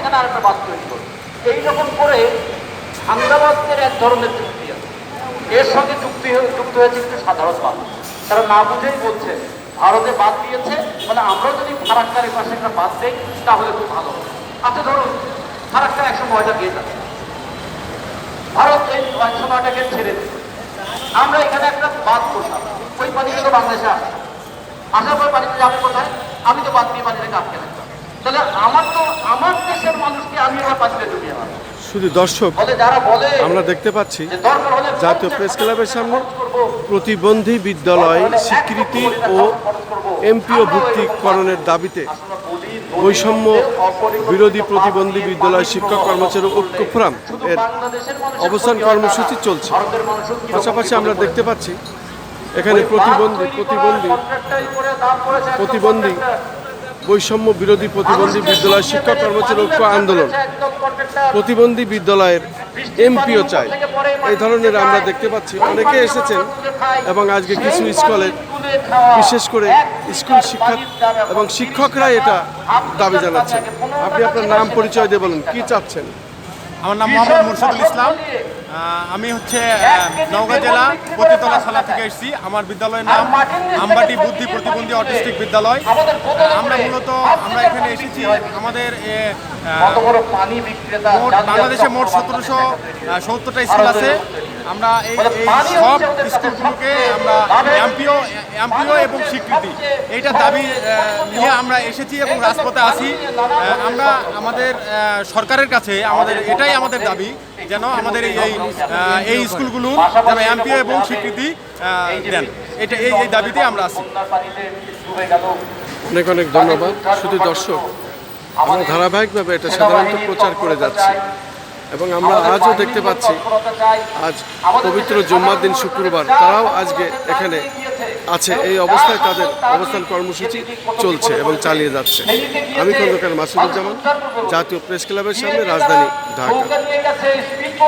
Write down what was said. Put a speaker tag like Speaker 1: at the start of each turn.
Speaker 1: এখানে আরেকটা বাদ তৈরি করবে এইরকম করে হাঙ্গাবাদের এক ধরনের চুক্তি আছে। এর সঙ্গে চুক্তি যুক্ত হয়েছে কিন্তু সাধারণ মানুষ তারা না বুঝেই বলছে, ভারতে বাদ দিয়েছে মানে আমরাও যদি ফারাক্কার এই পাশে একটা বাদ দেই, তাহলে খুব ভালো। আচ্ছা ধরুন, ফারাক্কার একশো নয়টা গেট আছে। ভারত এই একশো নয়টা গেট ছেড়ে দিল। আমরা এখানে একটা বাদ করলাম ওই পানিটা তো বাংলাদেশে আসে আসার পর পানিতে যাবে কোথায়? আমি তো বাদ দিয়ে পানিটাকে আটকে রাখতাম তাহলে আমার তো আমার দেশের মানুষকে আমি
Speaker 2: শুধু দর্শক আমরা দেখতে পাচ্ছি জাতীয় প্রেস ক্লাবের সামনে প্রতিবন্ধী বিদ্যালয় স্বীকৃতি ও এমপিও ভুক্তিকরণের দাবিতে বৈষম্য বিরোধী প্রতিবন্ধী বিদ্যালয় শিক্ষক কর্মচারী ঐক্য ফোরাম এর অবস্থান কর্মসূচি চলছে। পাশাপাশি আমরা দেখতে পাচ্ছি এখানে প্রতিবন্ধী প্রতিবন্ধী প্রতিবন্ধী বৈষম্য বিরোধী প্রতিবন্ধী বিদ্যালয় শিক্ষক কর্মচারী ঐক্য আন্দোলন। প্রতিবন্ধী বিদ্যালয়ের এমপিও চাই। এই ধরনের আমরা দেখতে পাচ্ছি। অনেকে এসেছেন এবং আজকে কিছু স্কুলে, বিশেষ করে স্কুল শিক্ষা এবং শিক্ষকরা এটা দাবি জানাচ্ছেন। আপনি আপনার নাম, পরিচয় দিয়ে বলুন, কি চাচ্ছেন?
Speaker 3: আমার নাম মোহাম্মদ মুর্শিদুল ইসলাম। আমি হচ্ছে নওগাঁ জেলা পতিতলা সালা থেকে এসেছি। আমার বিদ্যালয়ের নাম আমবাটি বুদ্ধি প্রতিবন্ধী অটিস্টিক বিদ্যালয়। আমরা মূলত আমরা এখানে এসেছি আমাদের বাংলাদেশে মোট সতেরোশো সত্তরটা স্কুল আছে। আমরা এই এই সব স্কুলগুলোকে আমরা এমপিও এমপিও এবং স্বীকৃতি। এইটা দাবি নিয়ে আমরা এসেছি এবং রাজপথে আছি। আমরা আমাদের সরকারের কাছে আমাদের এটাই আমাদের দাবি। যেন আমাদের এই এই, এই স্কুলগুলো যেন এমপিও এবং স্বীকৃতি দেন। এটা এই এই দাবিতে আমরা আছি।
Speaker 2: অনেক অনেক ধন্যবাদ। শুধু দর্শক আমরা ধারাবাহিকভাবে এটা সাধারণত প্রচার করে যাচ্ছি এবং আমরা আজও দেখতে পাচ্ছি আজ পবিত্র জুম্মার দিন শুক্রবার। তারাও আজকে এখানে আছে, এই অবস্থায় তাদের অবস্থান কর্মসূচি চলছে এবং চালিয়ে যাচ্ছে। আমি খন্দকার মাসুদুজ্জামান, জাতীয় প্রেস ক্লাবের সামনে, রাজধানী ঢাকা।